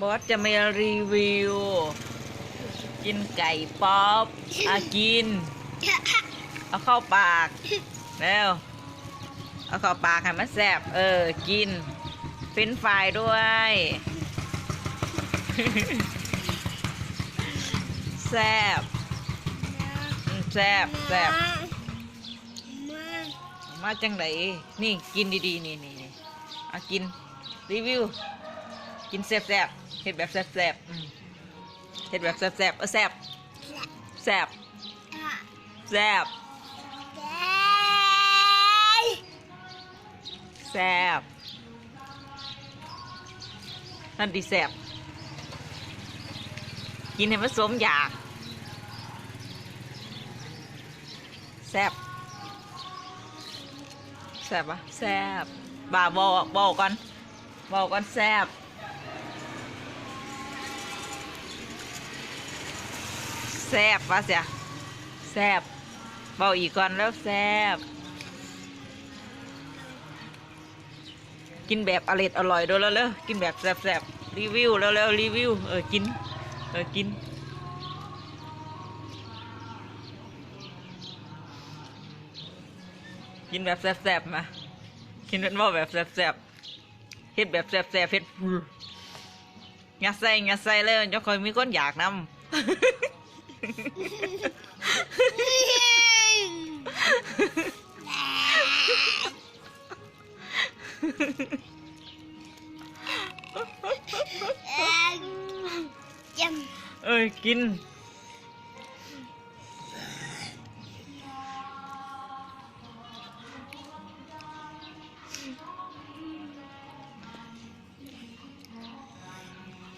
บอสจะมารีวิว กินไก่ป๊อปอากิน เอาเข้าปากแล้วเอาเข้าปากให้มันแซ่บเออ กิน เฟรนช์ฟรายด้วยแซ่บอืมแซ่บแซ่บมาจังไหนนี่กินดีๆ นี่นี่นี่เอากิน รีวิว กินแซ่บแซ่บๆเห็ดแบบแซ่บแซ่บๆอืมเห็ดแบบแซ่บแซ่บๆเออแซ่บแซ่บแซ่บแซ่บนั่นดีแซ่บกินให้มันสมอยากแซ่บแซ่บปะแซ่บบ่าบอกบอกก่อนบอกก่อนแซ่บ แซ่บปะเสียแซ่บบอกอีกก่อนแล้วแซ่บกินแบบอร่อยอร่อยด้วยแล้วเร็วกินแบบแซ่บๆรีวิวแล้วแล้วรีวิวเออกินเออกินกินแบบแซ่บๆมากินเป็นว่าแบบแซ่บๆเฮ็ดแบบแซ่บๆเฮ็ดงัดใส่งัดใส่เลยจะคอยมีคนอยากนำ เอ้ยกิน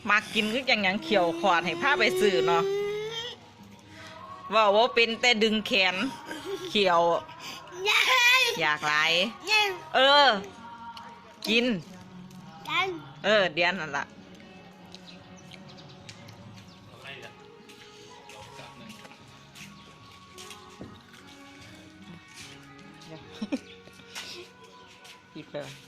มากินคือจังยังเขียวขวาดให้ผ้าไปสื่อเนาะ ว่าว่าเป็นแต่ดึงแขน เขียว อยากไหลายเออ กิน เออ เดียนนั่นละปิดไปก่อน